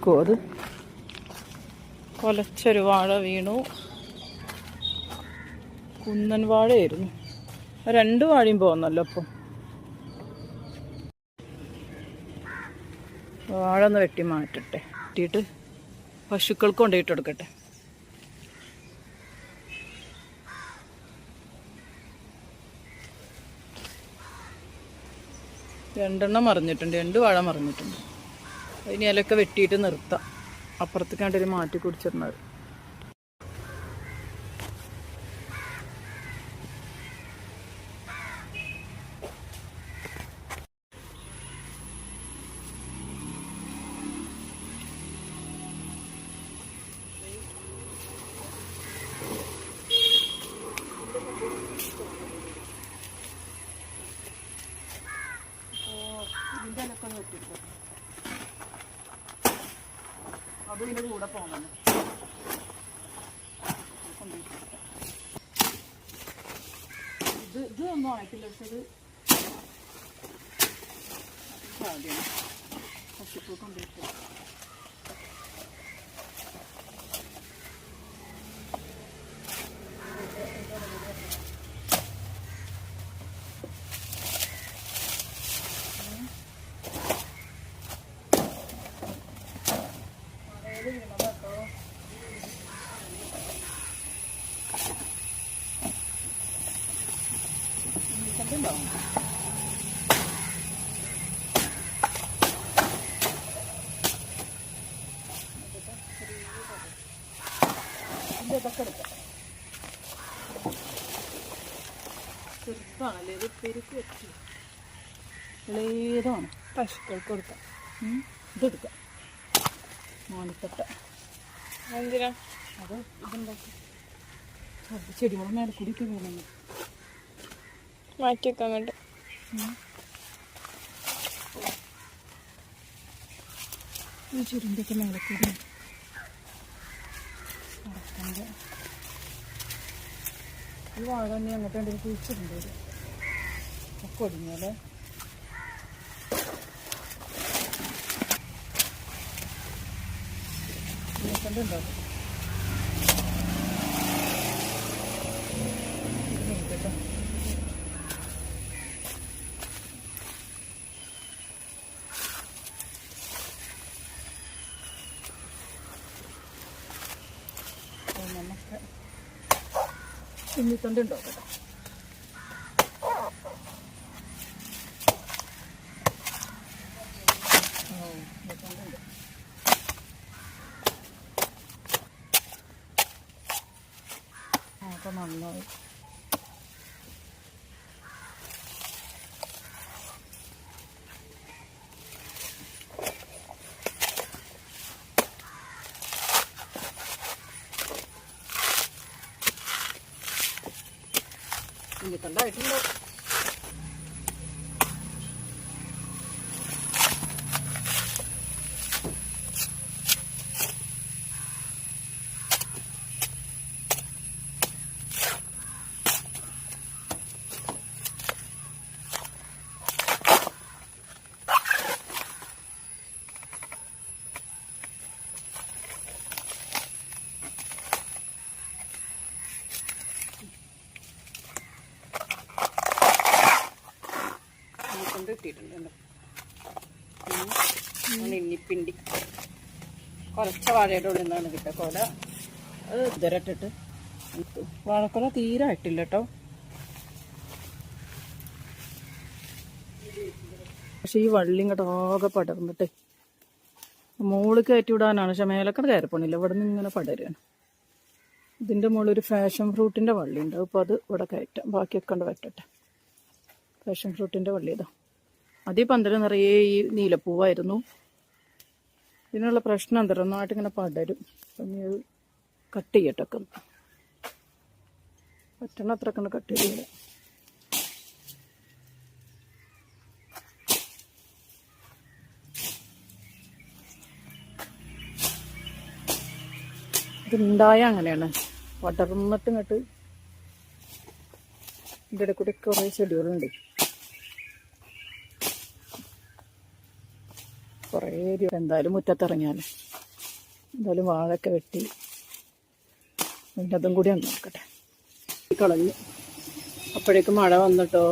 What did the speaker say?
നിൽക്കുമോ അത്. കൊലച്ചൊരു വാഴ വീണു. കുന്നൻ വാഴയായിരുന്നു. രണ്ട് വാഴയും പോകുന്നല്ലോ അപ്പം. വാഴ ഒന്ന് വെട്ടി മാറ്റട്ടെ. വെട്ടിയിട്ട് പശുക്കൾക്ക് കൊണ്ടുപോയിട്ട് കൊടുക്കട്ടെ. രണ്ടെണ്ണം മറിഞ്ഞിട്ടുണ്ട്. രണ്ട് വാഴ മറിഞ്ഞിട്ടുണ്ട്. അതിന് ഇലയൊക്കെ വെട്ടിയിട്ട് നിർത്താം. അപ്പുറത്തേക്കാണ്ടൊരു മാറ്റി കുടിച്ചിരുന്നത്. അത് ഇതിന്റെ കൂടെ പോകണം. ഇത് ഇത് ഒന്നും ഉണക്കില്ല പക്ഷെ ഇത് സാധ്യമാണ് പശുക്കൾ കൊണ്ടുപോയിട്ട് ഉണ്ടാവും ഇതൊക്കെ എടുക്കാം ചെറുതാണല്ലേ ഇത് പെരുക്കി വെച്ചു ഇളയതാണ് പശുക്കൾക്ക് കൊടുക്കാം. ഇതെടുക്കാം. മാണിത്തട്ട എന്തിനാ? അത് ഇതുണ്ടാക്കി ചെടികളും മേലെ കുടിക്കുന്നു മാറ്റി വെക്കാൻ അങ്ങോട്ട് ഈ ചുരുണ്ടൊക്കെ നടക്കുന്നു വാഴ തന്നെ അങ്ങോട്ട് എന്റെ കുഴിച്ചിട്ടുണ്ട് ഒക്കെ ഒടിഞ്ഞാലേ. ഉണ്ടാവും കേട്ടോ അപ്പോൾ നമുക്ക് ഉണ്ടോ കേട്ടോ? ഓ, ഇന്നിത്തണ്ടുണ്ട്. ആ, അപ്പൊ നന്നായി ഇന്നിത്തണ്ടായിട്ടുണ്ടോ കൊണ്ട്? ഇട്ടിട്ടുണ്ട് ഇന്നിപ്പിണ്ടി. കുറച്ച വാഴയുടെ ഉള്ളിൽ നിന്നാണ് കിട്ടുക കൊല. അത് ഇതരട്ടിട്ട് വാഴക്കൊല തീരെ ആയിട്ടില്ല കേട്ടോ. പക്ഷെ ഈ വള്ളി ഇങ്ങോട്ട് ആകെ പടർന്നിട്ടേ മുകളിൽ കയറ്റി വിടാനാണ്. പക്ഷെ മേലക്കട കയറിപ്പോണില്ല. ഇവിടെ നിന്ന് ഇങ്ങനെ പടരുകയാണ് ഇതിന്റെ മുകളിൽ ഒരു ഫാഷൻ ഫ്രൂട്ടിന്റെ വള്ളി ഉണ്ട്. അപ്പോൾ അത് ഇവിടെ കയറ്റാം. ബാക്കിയൊക്കെ കണ്ട് പറ്റട്ടെ ഫാഷൻ ഫ്രൂട്ടിന്റെ വള്ളി ഇതാ. അതീ പന്തൽ നിറയെ ഈ നീലപ്പൂവായിരുന്നു. ഇതിനുള്ള പ്രശ്നം എന്താ നന്നായിട്ട് ഇങ്ങനെ പടരും. കട്ട് ചെയ്യട്ടൊക്കെ. പറ്റണ അത്ര കണ്ട് കട്ട് ചെയ്തില്ല ഇതുണ്ടായ അങ്ങനെയാണ്. പടർന്നിട്ട് ഇങ്ങോട്ട് ഇതിന്റെ കൂടെ കൂടി കുറേ ചെടികളുണ്ട്. കുറേ രൂപ എന്തായാലും മുറ്റത്തിറങ്ങിയാൽ എന്തായാലും വാഴൊക്കെ വെട്ടി പിന്നെ അതും കൂടി ഒന്ന് നോക്കട്ടെ. കളഞ്ഞു. അപ്പോഴേക്കും മഴ വന്നിട്ടോ?